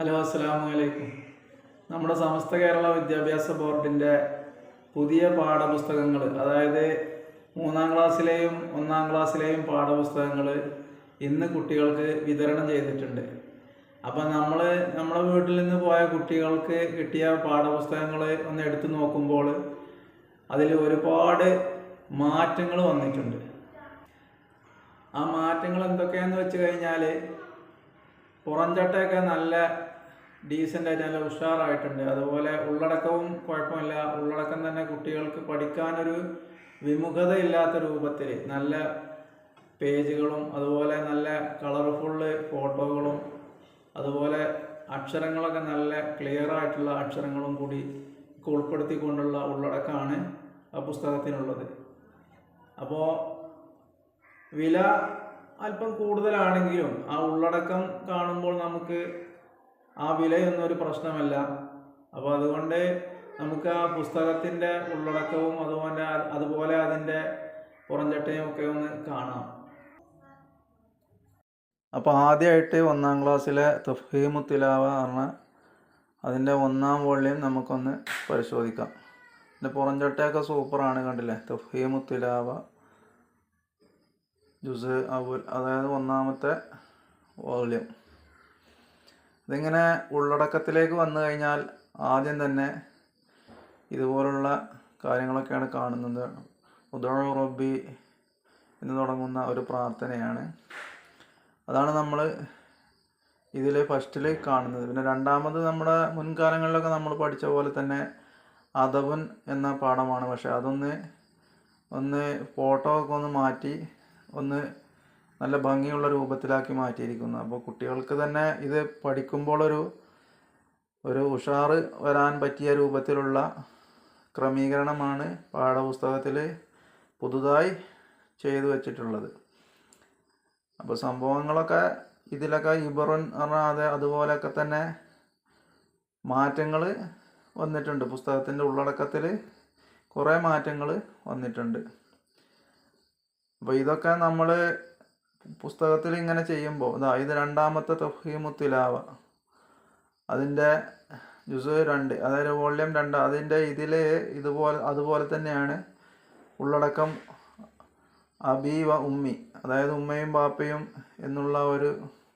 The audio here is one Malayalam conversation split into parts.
ഹലോ അസ്സലാമു അലൈക്കും നമ്മുടെ സമസ്ത കേരള വിദ്യാഭ്യാസ ബോർഡിന്റെ പുതിയ പാഠപുസ്തകങ്ങൾ അതായത് മൂന്നാം ക്ലാസ്സിലെയും ഒന്നാം ക്ലാസ്സിലെയും പാഠപുസ്തകങ്ങൾ ഇന്ന് കുട്ടികൾക്ക് വിതരണം ചെയ്തിട്ടുണ്ട്. അപ്പം നമ്മൾ നമ്മുടെ വീട്ടിൽ നിന്ന് പോയ കുട്ടികൾക്ക് കിട്ടിയ പാഠപുസ്തകങ്ങൾ ഒന്ന് എടുത്തു നോക്കുമ്പോൾ അതിൽ ഒരുപാട് മാറ്റങ്ങൾ വന്നിട്ടുണ്ട്. ആ മാറ്റങ്ങൾ എന്തൊക്കെയാന്ന് വെച്ച് കഴിഞ്ഞാൽ പുറംചട്ടയൊക്കെ നല്ല ഡീസന്റ് ആയിട്ട് നല്ല ഉഷാറായിട്ടുണ്ട്. അതുപോലെ ഉള്ളടക്കവും കുഴപ്പമില്ല. ഉള്ളടക്കം തന്നെ കുട്ടികൾക്ക് പഠിക്കാനൊരു വിമുഖത ഇല്ലാത്ത രൂപത്തിൽ നല്ല പേജുകളും അതുപോലെ നല്ല കളർഫുള്ള് ഫോട്ടോകളും അതുപോലെ അക്ഷരങ്ങളൊക്കെ നല്ല ക്ലിയർ ആയിട്ടുള്ള അക്ഷരങ്ങളും കൂടി ഉൾപ്പെടുത്തിക്കൊണ്ടുള്ള ഉള്ളടക്കമാണ് ആ പുസ്തകത്തിനുള്ളത്. അപ്പോൾ വില അല്പം കൂടുതലാണെങ്കിലും ആ ഉള്ളടക്കം കാണുമ്പോൾ നമുക്ക് ആ വിലയൊന്നും ഒരു പ്രശ്നമല്ല. അപ്പോൾ അതുകൊണ്ട് നമുക്ക് ആ പുസ്തകത്തിന്റെ ഉള്ളടക്കവും അതുപോലെ അതുപോലെ അതിന്റെ പുറംചട്ടയും ഒക്കെ ഒന്ന് കാണാം. അപ്പോൾ ആദ്യമായിട്ട് ഒന്നാം ക്ലാസ്സിലെ തഫീമു തിലാവ പറഞ്ഞ അതിന്റെ ഒന്നാം വോള്യം നമുക്കൊന്ന് പരിശോധിക്കാം. ഇതിന്റെ പുറംചട്ടയൊക്കെ സൂപ്പറാണ് കണ്ടില്ലേ? തഫീമു തിലാവ ജുസ് അവൽ അതായത് ഒന്നാമത്തെ വോള്യം. ഇതിങ്ങനെ ഉള്ളടക്കത്തിലേക്ക് വന്നു കഴിഞ്ഞാൽ ആദ്യം തന്നെ ഇതുപോലുള്ള കാര്യങ്ങളൊക്കെയാണ് കാണുന്നത്. ഉദോ റബ്ബി എന്ന് തുടങ്ങുന്ന ഒരു പ്രാർത്ഥനയാണ്. അതാണ് നമ്മൾ ഇതിൽ ഫസ്റ്റിൽ കാണുന്നത്. പിന്നെ രണ്ടാമത് നമ്മുടെ മുൻകാലങ്ങളിലൊക്കെ നമ്മൾ പഠിച്ച പോലെ തന്നെ അദവൻ എന്ന പാഠമാണ്. പക്ഷേ അതൊന്ന് ഒന്ന് ഫോട്ടോ ഒക്കെ ഒന്ന് മാറ്റി ഒന്ന് നല്ല ഭംഗിയുള്ള രൂപത്തിലാക്കി മാറ്റിയിരിക്കുന്നു. അപ്പോൾ കുട്ടികൾക്ക് തന്നെ ഇത് പഠിക്കുമ്പോൾ ഒരു ഉഷാറ് വരാൻ പറ്റിയ രൂപത്തിലുള്ള ക്രമീകരണമാണ് പാഠപുസ്തകത്തിൽ പുതുതായി ചെയ്തു വച്ചിട്ടുള്ളത്. അപ്പോൾ സംഭവങ്ങളൊക്കെ ഇതിലൊക്കെ ഇബറൻ പറഞ്ഞാൽ അത് അതുപോലെയൊക്കെ തന്നെ മാറ്റങ്ങൾ വന്നിട്ടുണ്ട്. പുസ്തകത്തിന്റെ ഉള്ളടക്കത്തിൽ കുറേ മാറ്റങ്ങൾ വന്നിട്ടുണ്ട്. അപ്പോൾ ഇതൊക്കെ നമ്മൾ പുസ്തകത്തിൽ ഇങ്ങനെ ചെയ്യുമ്പോൾ ഇതാ ഇത് രണ്ടാമത്തെ തഫീമുത്തിലാവ തിലാവ. അതിന്റെ ജുസ് രണ്ട് അതായത് വോള്യം രണ്ട് അതിന്റെ ഇതിൽ ഇതുപോലെ അതുപോലെ തന്നെയാണ് ഉള്ളടക്കം അബി വ ഉമ്മി അതായത് ഉമ്മയും ബാപ്പയും എന്നുള്ള ഒരു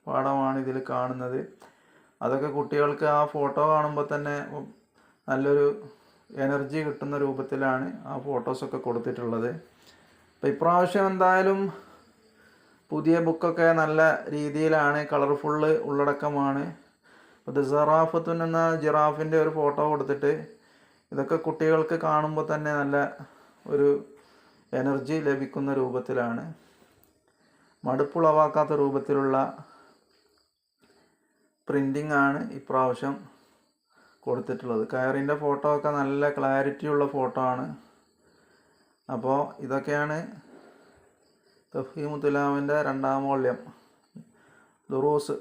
പാഠമാണ് ഇതിൽ കാണുന്നത്. അതൊക്കെ കുട്ടികൾക്ക് ആ ഫോട്ടോ കാണുമ്പോൾ തന്നെ നല്ലൊരു എനർജി കിട്ടുന്ന രൂപത്തിലാണ് ആ ഫോട്ടോസൊക്കെ കൊടുത്തിട്ടുള്ളത്. അപ്പോൾ ഇപ്രാവശ്യം എന്തായാലും പുതിയ ബുക്കൊക്കെ നല്ല രീതിയിലാണ് കളർഫുള്ള് ഉള്ളടക്കമാണ്. അത് സറാഫത്തുൻ എന്ന ജിറാഫിന്റെ ഒരു ഫോട്ടോ കൊടുത്തിട്ട് ഇതൊക്കെ കുട്ടികൾക്ക് കാണുമ്പോൾ തന്നെ നല്ല ഒരു എനർജി ലഭിക്കുന്ന രൂപത്തിലാണ്. മടുപ്പുളവാക്കാത്ത രൂപത്തിലുള്ള പ്രിന്റിംഗ് ആണ് ഇപ്രാവശ്യം കൊടുത്തിട്ടുള്ളത്. കയറിന്റെ ഫോട്ടോ ഒക്കെ നല്ല ക്ലാരിറ്റി ഉള്ള ഫോട്ടോ ആണ്. അപ്പോൾ ഇതൊക്കെയാണ് തഫീമു തുലാമിന്റെ രണ്ടാം വോള്യം ദുറൂസ്.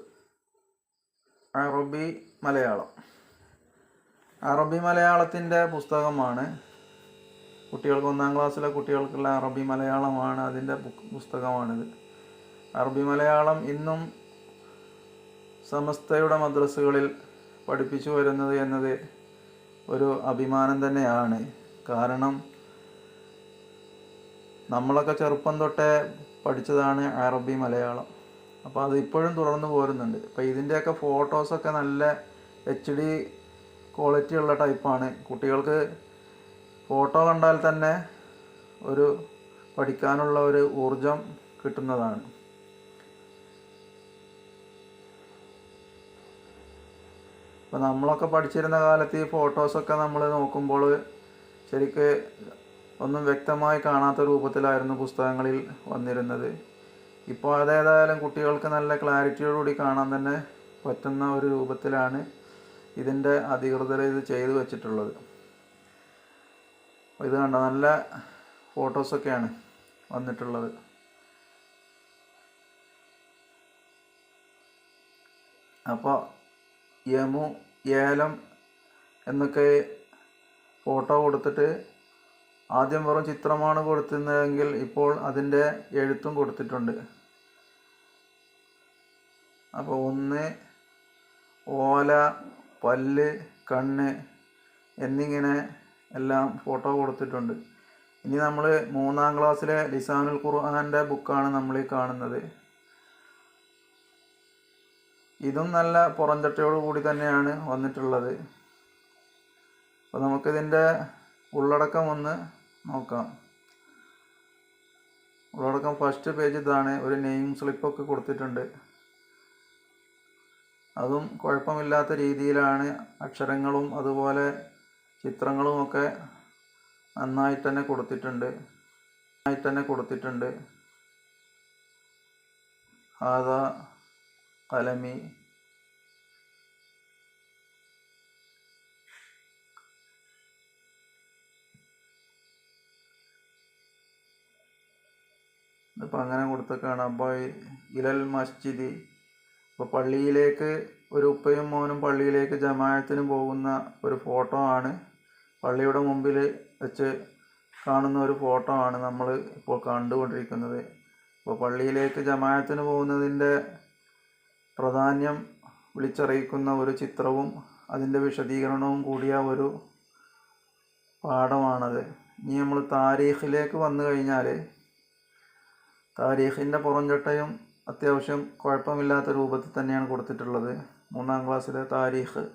അറബി മലയാളം. അറബി മലയാളത്തിന്റെ പുസ്തകമാണ്. കുട്ടികൾക്ക് ഒന്നാം ക്ലാസ്സിലെ കുട്ടികൾക്കുള്ള അറബി മലയാളമാണ് അതിന്റെ പുസ്തകമാണിത്. അറബി മലയാളം ഇന്നും സമസ്തയുടെ മദ്രസകളിൽ പഠിപ്പിച്ചു വരുന്നത് എന്നത് ഒരു അഭിമാനം തന്നെയാണ്. കാരണം നമ്മളൊക്കെ ചെറുപ്പം തൊട്ടേ പഠിച്ചതാണ് അറബി മലയാളം. അപ്പോൾ അത് ഇപ്പോഴും തുടർന്ന് പോരുന്നുണ്ട്. അപ്പോൾ ഇതിന്റെയൊക്കെ ഫോട്ടോസൊക്കെ നല്ല എച്ച് ഡി ക്വാളിറ്റി ഉള്ള ടൈപ്പാണ് കുട്ടികൾക്ക് ഫോട്ടോ കണ്ടാൽ തന്നെ ഒരു പഠിക്കാനുള്ള ഒരു ഊർജം കിട്ടുന്നതാണ്. അപ്പോൾ നമ്മളൊക്കെ പഠിച്ചിരുന്ന കാലത്ത് ഈ ഫോട്ടോസൊക്കെ നമ്മൾ നോക്കുമ്പോൾ ശരിക്ക് ഒന്നും വ്യക്തമായി കാണാത്ത രൂപത്തിലായിരുന്നു പുസ്തകങ്ങളിൽ വന്നിരുന്നത്. ഇപ്പോൾ അതേതായാലും കുട്ടികൾക്ക് നല്ല ക്ലാരിറ്റിയോടുകൂടി കാണാൻ തന്നെ പറ്റുന്ന ഒരു രൂപത്തിലാണ് ഇതിന്റെ അധികൃതർ ഇത് ചെയ്തു വച്ചിട്ടുള്ളത്. ഇത് കണ്ട? നല്ല ഫോട്ടോസൊക്കെയാണ് വന്നിട്ടുള്ളത്. അപ്പോൾ യമു ഏലം എന്നൊക്കെ ഫോട്ടോ കൊടുത്തിട്ട് ആദ്യം വെറും ചിത്രമാണ് കൊടുത്തിരുന്നതെങ്കിൽ ഇപ്പോൾ അതിന്റെ എഴുത്തും കൊടുത്തിട്ടുണ്ട്. അപ്പോൾ ഒന്ന് ഓല പല്ല് കണ്ണ് എന്നിങ്ങനെ എല്ലാം ഫോട്ടോ കൊടുത്തിട്ടുണ്ട്. ഇനി നമ്മൾ മൂന്നാം ക്ലാസ്സിലെ ലിസാനുൽ ഖുർആാന്റെ ബുക്കാണ് നമ്മൾ ഈ കാണുന്നത്. ഇതും നല്ല പുറംചട്ടയോട് കൂടി തന്നെയാണ് വന്നിട്ടുള്ളത്. അപ്പോൾ നമുക്കിതിന്റെ ഉള്ളടക്കം ഒന്ന് നോക്കാം. ഉള്ളടക്കം ഫസ്റ്റ് പേജ് ഇതാണ്. ഒരു നെയിം സ്ലിപ്പൊക്കെ കൊടുത്തിട്ടുണ്ട്. അതും കുഴപ്പമില്ലാത്ത രീതിയിലാണ് അക്ഷരങ്ങളും അതുപോലെ ചിത്രങ്ങളും ഒക്കെ തന്നെ കൊടുത്തിട്ടുണ്ട്. നന്നായി തന്നെ കൊടുത്തിട്ടുണ്ട്. ആദാ കലമി ഇതിപ്പോൾ അങ്ങനെ കൊടുത്തൊക്കെയാണ് അപ്പോൾ ഇലൽ മസ്ജിദ് ഇപ്പോൾ പള്ളിയിലേക്ക് ഒരു ഉപ്പയും മോനും പള്ളിയിലേക്ക് ജമാഅത്തിന് പോകുന്ന ഒരു ഫോട്ടോ ആണ്. പള്ളിയുടെ മുമ്പിൽ വെച്ച് കാണുന്ന ഒരു ഫോട്ടോ ആണ് നമ്മൾ ഇപ്പോൾ കണ്ടുകൊണ്ടിരിക്കുന്നത്. അപ്പോൾ പള്ളിയിലേക്ക് ജമാഅത്തിന് പോകുന്നതിന്റെ പ്രാധാന്യം വിളിച്ചറിയിക്കുന്ന ഒരു ചിത്രവും അതിന്റെ വിശദീകരണവും കൂടിയ ഒരു പാഠമാണത്. ഇനി നമ്മൾ താരീഖിലേക്ക് വന്നു കഴിഞ്ഞാൽ താരീഖിന്റെ പുറംചട്ടയും അത്യാവശ്യം കുഴപ്പമില്ലാത്ത രൂപത്തിൽ തന്നെയാണ് കൊടുത്തിട്ടുള്ളത്. മൂന്നാം ക്ലാസ്സിലെ താരീഖ്.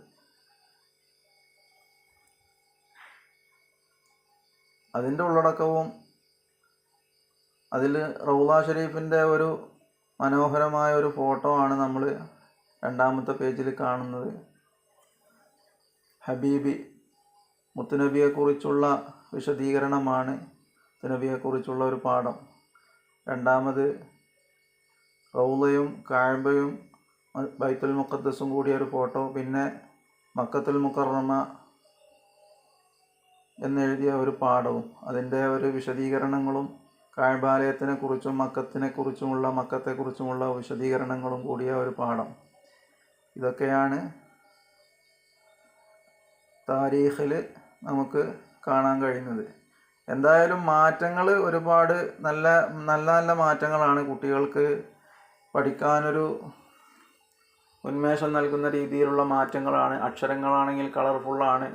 അതിന്റെ ഉള്ളടക്കവും അതിൽ റൗള ഷെരീഫിന്റെ ഒരു മനോഹരമായ ഒരു ഫോട്ടോ ആണ് നമ്മൾ രണ്ടാമത്തെ പേജിൽ കാണുന്നത്. ഹബീബി മുത്തുനബിയെക്കുറിച്ചുള്ള വിശദീകരണമാണ് മുത്തുനബിയെക്കുറിച്ചുള്ള ഒരു പാഠം. രണ്ടാമത് റൗളയും കാഴ്ബയും ബൈത്തുൽ മുക്കദ്സും കൂടിയ ഒരു ഫോട്ടോ പിന്നെ മക്കത്തുൽ മുക്കറമ എന്നെഴുതിയ ഒരു പാഠവും. അതിന്റെ ഒരു വിശദീകരണങ്ങളും കാഴ്ബാലയത്തിനെ കുറിച്ചും മക്കത്തിനെ കുറിച്ചുമുള്ള മക്കത്തെക്കുറിച്ചുമുള്ള വിശദീകരണങ്ങളും കൂടിയ ഒരു പാഠം. ഇതൊക്കെയാണ് താരീഖിൽ നമുക്ക് കാണാൻ കഴിയുന്നത്. എന്തായാലും മാറ്റങ്ങൾ ഒരുപാട് നല്ല നല്ല നല്ല മാറ്റങ്ങളാണ് കുട്ടികൾക്ക് പഠിക്കാനൊരു ഉന്മേഷം നൽകുന്ന രീതിയിലുള്ള മാറ്റങ്ങളാണ്. അക്ഷരങ്ങളാണെങ്കിൽ കളർഫുള്ളാണ്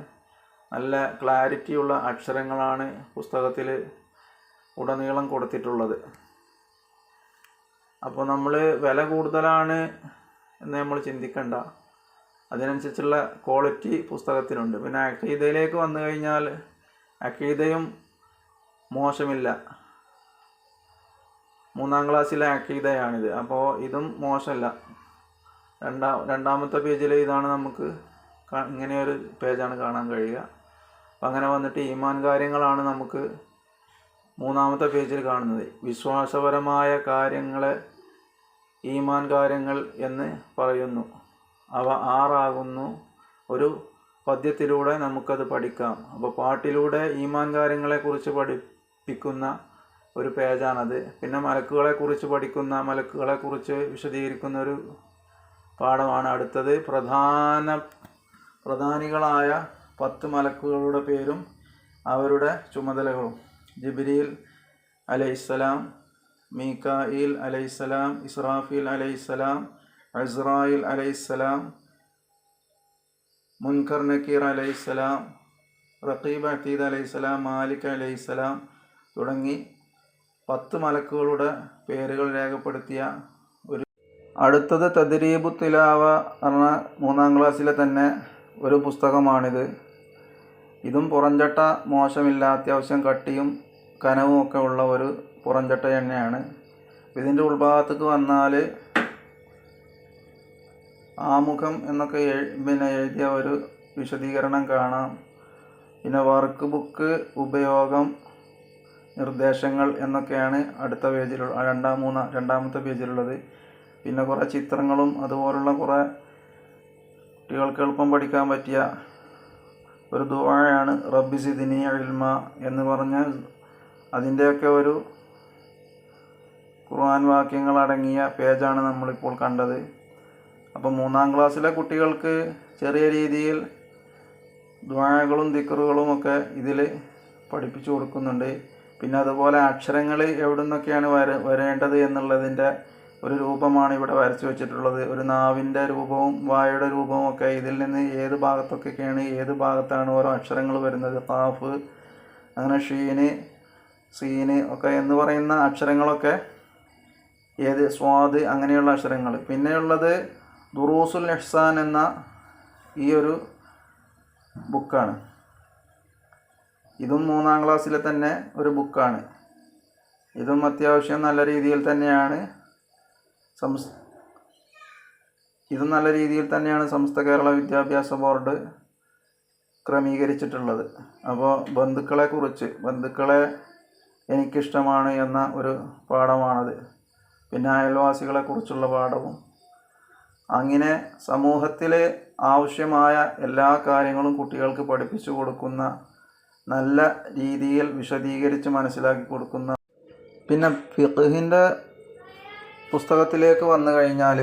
നല്ല ക്ലാരിറ്റിയുള്ള അക്ഷരങ്ങളാണ് പുസ്തകത്തിൽ ഉടനീളം കൊടുത്തിട്ടുള്ളത്. അപ്പോൾ നമ്മൾ വില കൂടുതലാണ് എന്ന് നമ്മൾ ചിന്തിക്കണ്ട. അതിനനുസരിച്ചുള്ള ക്വാളിറ്റി പുസ്തകത്തിനുണ്ട് പിന്നെ അക്കീതയിലേക്ക് വന്നു കഴിഞ്ഞാൽ അക്കീതയും മോശമില്ല. മൂന്നാം ക്ലാസ്സിലെ അക്കീതയാണിത്. അപ്പോൾ ഇതും മോശമല്ല. രണ്ടാം രണ്ടാമത്തെ പേജിൽ ഇതാണ് നമുക്ക് ഇങ്ങനെ ഒരു പേജാണ് കാണാൻ കഴിയുക. അപ്പം അങ്ങനെ വന്നിട്ട് ഈമാൻ കാര്യങ്ങളാണ് നമുക്ക് മൂന്നാമത്തെ പേജിൽ കാണുന്നത്. വിശ്വാസപരമായ കാര്യങ്ങളെ ഈമാൻ കാര്യങ്ങൾ എന്ന് പറയുന്നു. അവ ആറാകുന്നു. ഒരു പദ്യത്തിലൂടെ നമുക്കത് പഠിക്കാം. അപ്പോൾ പാട്ടിലൂടെ ഈമാൻ കാര്യങ്ങളെക്കുറിച്ച് പഠിപ്പിക്കുന്ന ഒരു പേജാണത്. പിന്നെ മലക്കുകളെ കുറിച്ച് പഠിക്കുന്ന മലക്കുകളെ കുറിച്ച് വിശദീകരിക്കുന്ന ഒരു പാഠമാണ് അടുത്തത്. പ്രധാന പ്രധാനികളായ പത്ത് മലക്കുകളുടെ പേരും അവരുടെ ചുമതലകളും. ജിബ്രീൽ അലൈഹിസ്സലാം മീക്കായിൽ അലൈഹിസ്സലാം ഇസ്രാഫീൽ അലൈഹിസ്സലാം അസ്രായിൽ അലൈഹിസ്സലാം മുൻകർ നക്കീർ അലൈഹിസ്സലാം റഖീബ് അതീദ് അലൈഹിസ്സലാം മാലിക് അലൈഹിസ്സലാം തുടങ്ങി പത്ത് മലക്കുകളുടെ പേരുകൾ രേഖപ്പെടുത്തിയ ഒരു അടുത്തത് തദരീബു തിലാവ എന്ന മൂന്നാം ക്ലാസ്സിലെ തന്നെ ഒരു പുസ്തകമാണിത്. ഇതും പുറഞ്ചട്ട മോശമില്ല അത്യാവശ്യം കട്ടിയും കനവും ഒക്കെ ഉള്ള ഒരു പുറഞ്ചട്ട തന്നെയാണ് ഇതിന്റെ ഉൾഭാഗത്തേക്ക് വന്നാൽ ആമുഖം എന്നൊക്കെ പിന്നെ എഴുതിയ ഒരു വിശദീകരണം കാണാം. പിന്നെ വർക്ക് ബുക്ക് ഉപയോഗം നിർദ്ദേശങ്ങൾ എന്നൊക്കെയാണ് അടുത്ത പേജിലുള്ള രണ്ടാം മൂന്നാം രണ്ടാമത്തെ പേജിലുള്ളത്. പിന്നെ കുറേ ചിത്രങ്ങളും അതുപോലുള്ള കുറേ കുട്ടികൾക്ക് എളുപ്പം പഠിക്കാൻ പറ്റിയ ഒരു ദുആയാണ് റബ്ബി സിദിനി ഇൽമ എന്ന് പറഞ്ഞ അതിന്റെയൊക്കെ ഒരു ഖുർആൻ വാക്യങ്ങൾ അടങ്ങിയ പേജാണ് നമ്മളിപ്പോൾ കണ്ടത്. അപ്പോൾ മൂന്നാം ക്ലാസ്സിലെ കുട്ടികൾക്ക് ചെറിയ രീതിയിൽ ദ്വാഴകളും ദിക്കറുകളും ഒക്കെ ഇതിൽ പഠിപ്പിച്ചു കൊടുക്കുന്നുണ്ട്. പിന്നെ അതുപോലെ അക്ഷരങ്ങൾ എവിടെ നിന്നൊക്കെയാണ് വര വരേണ്ടത് എന്നുള്ളതിന്റെ ഒരു രൂപമാണ് ഇവിടെ വരച്ചു വെച്ചിട്ടുള്ളത്. ഒരു നാവിന്റെ രൂപവും വായുടെ രൂപവും ഒക്കെ ഇതിൽ നിന്ന് ഏത് ഭാഗത്തൊക്കെയാണ് ഏത് ഭാഗത്താണ് ഓരോ അക്ഷരങ്ങൾ വരുന്നത്? കാഫ് അങ്ങനെ ഷീന് സീന് ഒക്കെ എന്ന് പറയുന്ന അക്ഷരങ്ങളൊക്കെ ഏത്? സ്വാദ് അങ്ങനെയുള്ള അക്ഷരങ്ങൾ. പിന്നെയുള്ളത് ദുറൂസുൽ ഇഹ്സാൻ എന്ന ഈ ഒരു ബുക്കാണ് ഇതും മൂന്നാം ക്ലാസ്സിലെ തന്നെ ഒരു ബുക്കാണ്. ഇതും അത്യാവശ്യം നല്ല രീതിയിൽ തന്നെയാണ് സംസ് ഇതും നല്ല രീതിയിൽ തന്നെയാണ് സംസ്ഥ കേരള വിദ്യാഭ്യാസ ബോർഡ് ക്രമീകരിച്ചിട്ടുള്ളത്. അപ്പോൾ ബന്ധുക്കളെ കുറിച്ച് ബന്ധുക്കളെ എനിക്കിഷ്ടമാണ് എന്ന ഒരു പാഠമാണത്. പിന്നെ അയൽവാസികളെക്കുറിച്ചുള്ള പാഠവും. അങ്ങനെ സമൂഹത്തിലെ ആവശ്യമായ എല്ലാ കാര്യങ്ങളും കുട്ടികൾക്ക് പഠിപ്പിച്ചു കൊടുക്കുന്ന നല്ല രീതിയിൽ വിശദീകരിച്ച് മനസ്സിലാക്കി കൊടുക്കുന്ന പിന്നെ ഫിഖിന്റെ പുസ്തകത്തിലേക്ക് വന്നു കഴിഞ്ഞാൽ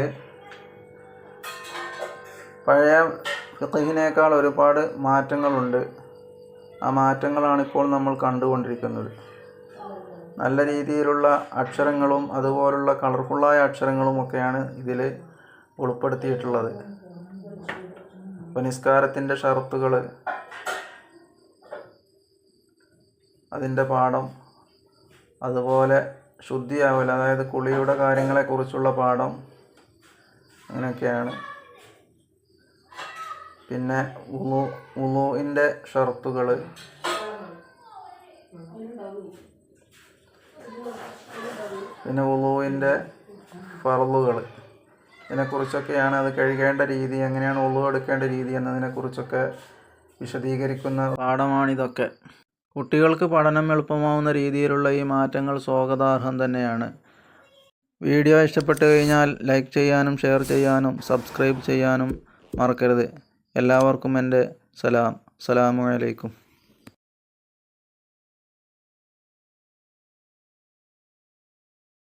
പഴയ ഫിഖിനേക്കാൾ ഒരുപാട് മാറ്റങ്ങളുണ്ട്. ആ മാറ്റങ്ങളാണ് ഇപ്പോൾ നമ്മൾ കണ്ടുകൊണ്ടിരിക്കുന്നത്. നല്ല രീതിയിലുള്ള അക്ഷരങ്ങളും അതുപോലുള്ള കളർഫുള്ളായ അക്ഷരങ്ങളും ഒക്കെയാണ് ഇതിൽ ഉൾപ്പെടുത്തിയിട്ടുള്ളത് ഇപ്പോൾ നിസ്കാരത്തിന്റെ ഷർത്തുകൾ അതിന്റെ പാഠം അതുപോലെ ശുദ്ധിയാവൽ അതായത് കുളിയുടെ കാര്യങ്ങളെക്കുറിച്ചുള്ള പാഠം അങ്ങനെയൊക്കെയാണ്. പിന്നെ ഉളു ഉളുവിന്റെ ഷർത്തുകൾ പിന്നെ ഉളുവിന്റെ ഫറലുകൾ ഇതിനെക്കുറിച്ചൊക്കെയാണ് അത് കഴുകേണ്ട രീതി എങ്ങനെയാണ് ഉളു എടുക്കേണ്ട രീതി എന്നതിനെക്കുറിച്ചൊക്കെ വിശദീകരിക്കുന്ന പാഠമാണിതൊക്കെ. കുട്ടികൾക്ക് പഠനം എളുപ്പമാവുന്ന രീതിയിലുള്ള ഈ മാറ്റങ്ങൾ സ്വാഗതാർഹം തന്നെയാണ്. വീഡിയോ ഇഷ്ടപ്പെട്ടു കഴിഞ്ഞാൽ ലൈക്ക് ചെയ്യാനും ഷെയർ ചെയ്യാനും സബ്സ്ക്രൈബ് ചെയ്യാനും മറക്കരുത്. എല്ലാവർക്കും എന്റെ സലാം. സലാമു അലൈക്കും.